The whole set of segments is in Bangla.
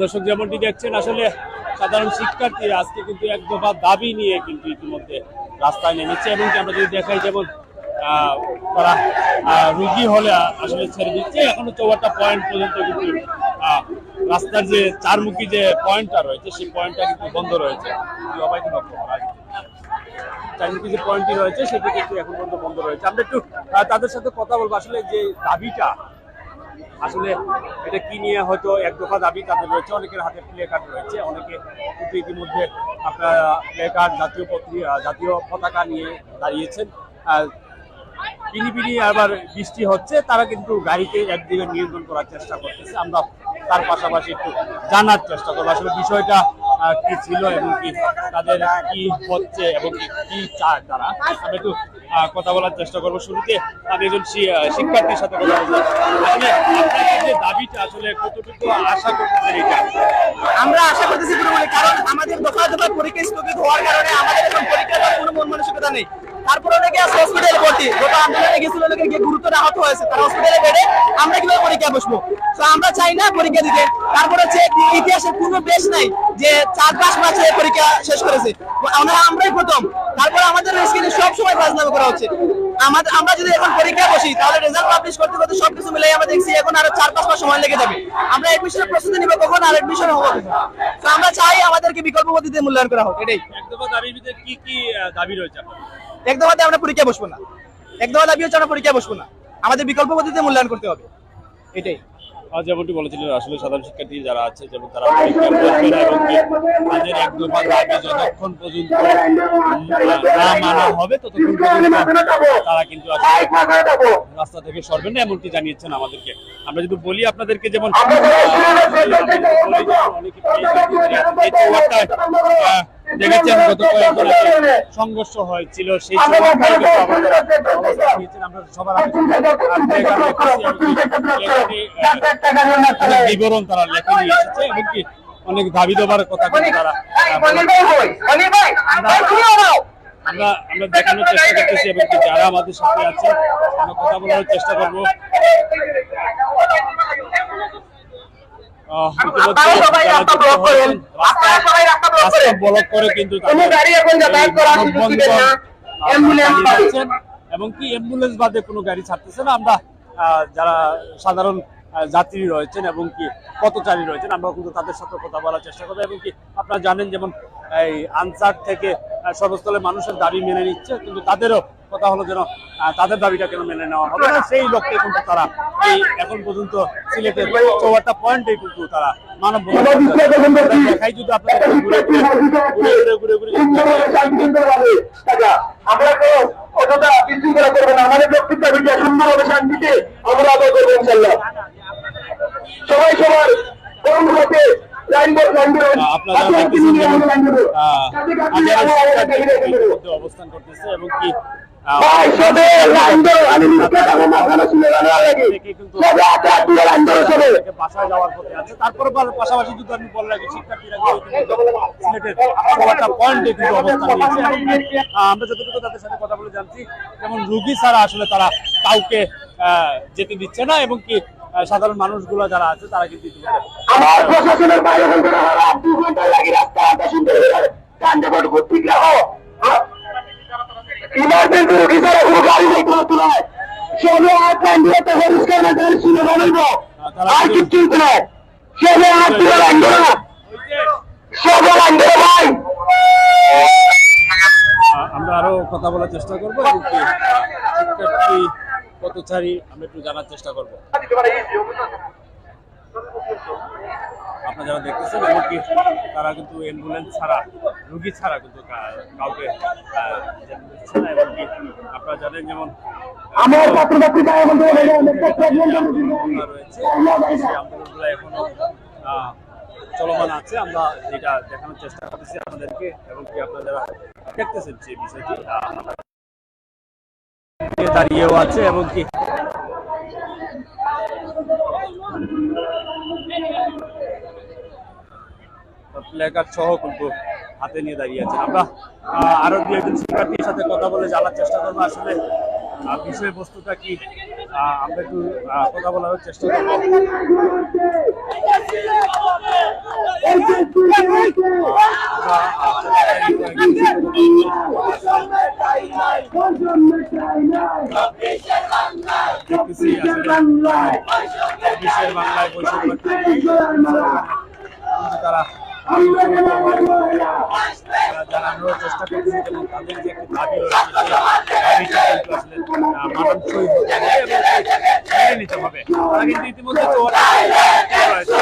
দর্শক যেমনটি দেখছেন আসলে সাধারণ শিক্ষার্থীরা আজকে কিন্তু এক দফা দাবি নিয়ে কিন্তু ইতিমধ্যে রাস্তায় নেমেছে এবং আমরা যদি দেখাই যেমন তারা রুগী হলে আসলে ছেড়ে দিচ্ছে। এখনও চৌয়াত্তর পয়েন্ট পর্যন্ত কিন্তু রাস্তার যে চারমুখী যে পয়েন্টটা রয়েছে, সেই পয়েন্টটা কিন্তু বন্ধ রয়েছে। চারমুখী যে পয়েন্টটি রয়েছে, সেটি কিন্তু এখন পর্যন্ত বন্ধ রয়েছে। আমরা একটু তাদের সাথে কথা বলব। আসলে যে দাবিটা আসলে এটা কি নিয়ে হয়তো এক দফা দাবি তাদের রয়েছে, অনেকের হাতে প্লে কার্ড রয়েছে, অনেকে কিন্তু ইতিমধ্যে আপনার প্লে কার্ড জাতীয় জাতীয় পতাকা নিয়ে দাঁড়িয়েছেন। পিড়ি আবার বৃষ্টি হচ্ছে, তারা কিন্তু গাড়িতে একদিকে নিয়ন্ত্রণ করার চেষ্টা করতেছে। আমরা তার পাশাপাশি একটু জানার চেষ্টা করব। আসলে বিষয়টা কি ছিল এবং কি তাদের কি হচ্ছে এবং কি চায় তারা? আমি একটু কথা বলার চেষ্টা করব শুরুতে। আমি একজন শিক্ষার্থীর সাথে কথা বলব। আসলে যে দাবিটা আসলে কতটুকু আশা করতেছেন এটা? আমরা আশা করতেছি কারণ আমাদের দফা দফা পরীক্ষা স্থগিত হওয়ার কারণে আমাদের এখন পরীক্ষা কোনো মন মানসিকতা নেই। তারপর অনেকে আছে হসপিটালে ভর্তি। গত আন্দোলনে গেছিল, অনেকে গিয়ে গুরুতর আহত হয়েছে। তারা হসপিটালে বেড়ে আমরা কীভাবে পরীক্ষা বসবো? তো আমরা চাই না পরীক্ষা দিতে। তারপর হচ্ছে ইতিহাসের কোনো দেশ নাই যে চার পাঁচ মাসে পরীক্ষা শেষ করেছে। আমরা আমরাই প্রথম। তারপর আমাদের স্ক্রিনে সব সময় রাজনামা করা হচ্ছে। আমাদের আমরা যদি এখন পরীক্ষা বসি, তাহলে রেজাল্ট পাবলিশ করতে করতে সবকিছু মিলাই আমরা দেখছি এখন আরও চার পাঁচ মাস সময় লেগে যাবে। আমরা এডমিশনের প্রস্তুতি নিব কখন আর এডমিশন হব তো আমরা চাই আমাদেরকে বিকল্প পদ্ধতিতে মূল্যায়ন করা হোক, এটাই। কি কি দাবি রয়েছে আপনার একদম আমরা পরীক্ষা বসবো না একদম দাবি হচ্ছে আমরা পরীক্ষা বসবো না আমাদের বিকল্প পদ্ধতিতে মূল্যায়ন করতে হবে এটাই আর যেমনটি বলেছিলেন আসলে সাধারণ শিক্ষার্থী যারা আছে যেমন তারা তাদের এক দফা দাবি যতক্ষণ পর্যন্ত না মানা হবে ততক্ষণ তারা কিন্তু রাস্তা থেকে সরবেন না এমনটি জানিয়েছেন আমাদেরকে আমরা যদি বলি আপনাদেরকে যেমন অনেকে দেখেছেন গত কয়েকদিন আগে সংঘর্ষ হয়েছিল সেই আমরা সবার বিবরণ তারা লেখা নিয়ে এসেছে এবং কি অনেক দাবি দেবার কথা তারা আমরা আমরা দেখানোর চেষ্টা করতেছি এবং কি যারা আমাদের সাথে আছে আমরা কথা বলার চেষ্টা করব আহ, ইতিমধ্যে সবাই যারা রাস্তা যুক্ত ব্লক করে কিন্তু কোনো গাড়ি এবং কি অ্যাম্বুলেন্স বাদে কোনো ছাড়তেছে না? আমরা আহ, যারা সাধারণ যাত্রী রয়েছেন এবং কি পথচারী রয়েছেন আমরা কিন্তু তাদের সাথে কথা বলার চেষ্টা করব। এবং কি আপনারা জানেন যেমন এই আনসার থেকে সর্বস্থলে মানুষের দাবি মেনে নিচ্ছে কিন্তু তাদেরও কথা হলো যেন তাদের দাবিটা কেন মেনে নেওয়া হবে না? সেই লক্ষ্যে কিন্তু তারা এই এখন পর্যন্ত সিলেটের চৌহাট্টা পয়েন্টে কিন্তু তারা মানব বন্ধন করছে। আমরা দেখাই যদি আপনাদের ঘুরে ঘুরে ঘুরে ঘুরে ঘুরে ঘুরে আমরা তো অতটা বিশৃঙ্খলা করব না। আমাদের বক্তব্য ভিডিও সুন্দরভাবে শান্তিতে আমরা আদায় করব ইনশাল্লাহ সবাই সবার কোন হতে লাইন বোর্ড লাইন বোর্ড আহ, আপনারা দেখতেছেন যেমন আহ, হাজারো শিক্ষার্থী ইতিমধ্যে অবস্থান করতেছে এবং কি তারপরে পাশাপাশি যদি আমি বলে শিক্ষার্থীরা পয়েন্টে কিন্তু আমরা যতটুকু তাদের সাথে কথা বলে জানছি যেমন রুগী ছাড়া আসলে তারা কাউকে আহ, যেতে দিচ্ছে না এবং কি সাধারণ মানুষগুলো যারা আছে তারা কিন্তু আমার প্রশাসনের বাইরে বলতে না ঘণ্টা লাগে রাস্তা আটা সুন্দর ভর্তি কোনো গাড়ি আট লাইন দিয়ে তো পরিষ্কার গাড়ি শুনে বানাইবো আর কিচ্ছু নয় সবে আট দিয়ে লাইন ধরো সবে লাইন ধরো ভাই। আমরা আরও কথা বলার চেষ্টা করব এবং কি শিক্ষার্থী পথচারী আমরা একটু জানার চেষ্টা করব। আপনারা যারা দেখতেছেন এমনকি তারা কিন্তু অ্যাম্বুলেন্স ছাড়া রুগী ছাড়া কিন্তু কাউকে আপনারা জানেন যেমন আমার রয়েছে সেই আন্দোলনগুলো এখনও আহ, চলমান আছে। আমরা এটা দেখানোর চেষ্টা করতেছি আপনাদেরকে এবং কি আপনারা যারা দেখতেছেন যে বিষয়টি দাঁড়িয়েও আছে এবং কি প্লেকার্ড সহ কিন্তু হাতে নিয়ে দাঁড়িয়ে আছেন। আমরা আহ, আরও দু একজন শিক্ষার্থীর সাথে কথা বলে জানার চেষ্টা করব। আসলে বিষয়বস্তুটা কি? আমরা একটু কথা বলার চেষ্টা করব। বিশ্বের বাংলায় বৈষম্য তারা জানানোর চেষ্টা করছে। এবং নিতে হবে তারা কিন্তু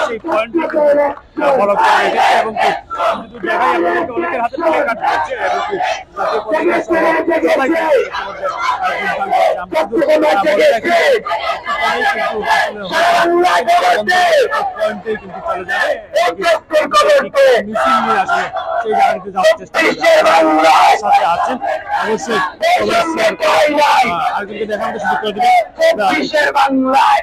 সেই পয়েন্টটি কিন্তু ফলো করে রেখেছে এবং কি আমি যদি দেখাই আপনাদেরকে অনেকের হাতে থেকে রয়েছে এবং জাতীয় পতাকা সাথে আছেন অবশ্যই দেখানোর সুযোগ করে দিবেন বাংলায়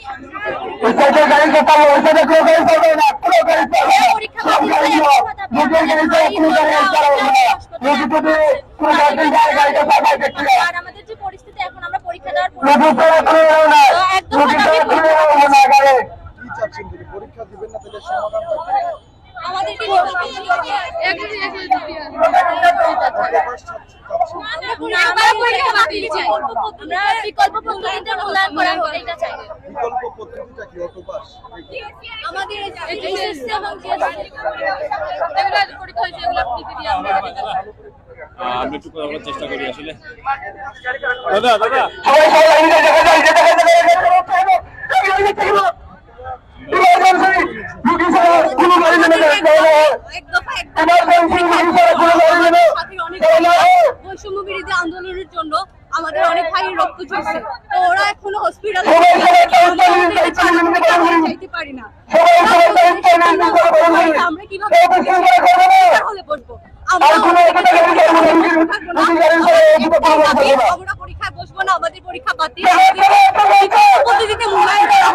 সাইকেল গাড়ি ওই সাইকেল কোনো গাড়ি চালাবো না কোনো গাড়ি চালাবো না সব গাড়ি নিজের গাড়ি চালাবো কোনো গাড়ি চালাবো না যদি যদি কোনো গাড়ি যায় গাড়িটা চালাবো দেখতে যাও আর আমাদের যে পরিস্থিতি এখন আমরা পরীক্ষা দেওয়ার পর নদী ছাড়া কোনো যাব না নদী ছাড়া কোনো যাব না গাড়ি আমাদেরকে আমরা পরীক্ষা বাতিল চাই আমরা বিকল্প পদ্ধতিতে মূল্যায়ন করা এটা চাই বিকল্প পদ্ধতিটা কি অটোপাস আমাদের এইচএসসি এবং জিএসসি এগুলো পরীক্ষা হয়েছে এগুলো দিয়ে আমরা আমরা একটু কথা বলার চেষ্টা করি আসলে দাদা দাদা সবাই সবাই ছাড়া কোনো গাড়ি নেমে বৈষম্য বিরোধী আন্দোলনের জন্য আমাদের অনেক ভাইয়ের রক্ত ঝরছে তো ওরা এখনও হসপিটালে। যাইতে পারি না। আমরা কীভাবে। হলে বসবো। আমরা পরীক্ষায় বসবো না আমাদের পরীক্ষা বাতিল পদ্ধতিতে মূল্যায়ন করা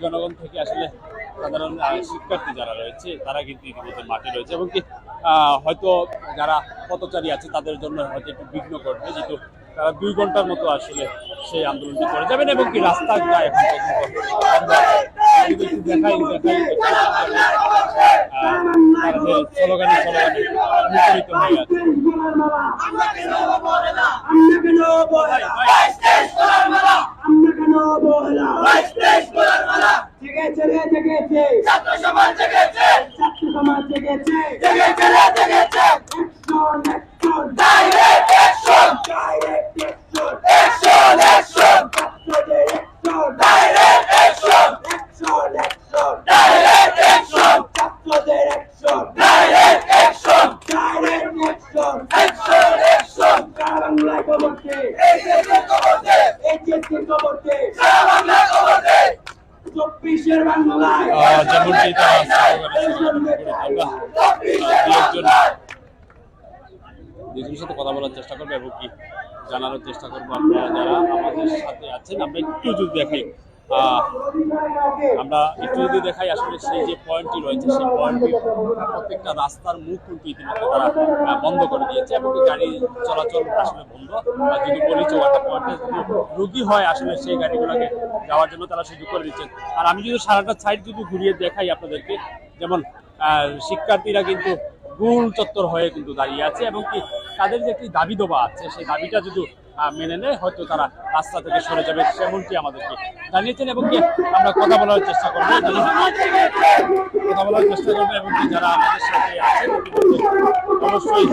জনগণ থেকে আসলে সাধারণ আহ, শিক্ষার্থী যারা রয়েছে তারা কিন্তু ইতিমধ্যে মাঠে রয়েছে এবং কি হয়তো যারা পথচারী আছে তাদের জন্য হয়তো একটু বিঘ্ন করবে যেহেতু তারা দুই ঘণ্টার মতো আসলে সেই আন্দোলনটি করে যাবেন এবং কি রাস্তা আছে। যদি একটু দেখাই দেখাই একটু আহ, তারা বলা হয়ে আছে ভাই, ভাই, জেগেছে রে জেগেছে। ছাত্র সমাজ জেগেছে। ছাত্র সমাজ জেগেছে। জেগেছে রে জেগেছে। Action direct action direct action action action ছাত্রদের action direct action action action direct action ছাত্রদের action direct action direct action action action সারা বাংলায় খবর দে এই দেশের খবর দে এই দেশের খবর দে সারা বাংলায় খবর দে চব্বিশের বাংলায় আহ, যেমনটি তারা স্লোগানে স্লোগানে আমরা দু একজন দুজনের সাথে কথা বলার চেষ্টা করব এবং কি জানানোর চেষ্টা করব আপনারা যারা আমাদের সাথে আছেন, আমরা একটু যদি দেখাই আমরা একটু যদি দেখাই আসলে সেই যে পয়েন্টটি রয়েছে, সেই পয়েন্টটি প্রত্যেকটা রাস্তার মুখ কিন্তু ইতিমধ্যে তারা বন্ধ করে দিয়েছে এবং গাড়ি চলাচল আসলে বন্ধ। যদি বলি চৌহাটা পয়েন্টে, যদি রুগী হয় আসলে সেই গাড়িগুলোকে যাওয়ার জন্য তারা সুযোগ করে দিচ্ছেন আর আমি যদি সারাটা সাইড যদি ঘুরিয়ে দেখাই আপনাদেরকে, যেমন শিক্ষার্থীরা কিন্তু গুল চত্বর হয়ে কিন্তু দাঁড়িয়ে আছে এবং কি তাদের যে একটি দাবি দেওয়া আছে, সেই দাবিটা যদি মেনে নেয়, হয়তো তারা রাস্তা থেকে সরে যাবে, সেমনটি আমাদেরকে জানিয়েছেন এবং কি আমরা কথা বলার চেষ্টা করব। কথা বলার চেষ্টা করব এবং কি যারা আমাদের সাথে আছেন, অবশ্যই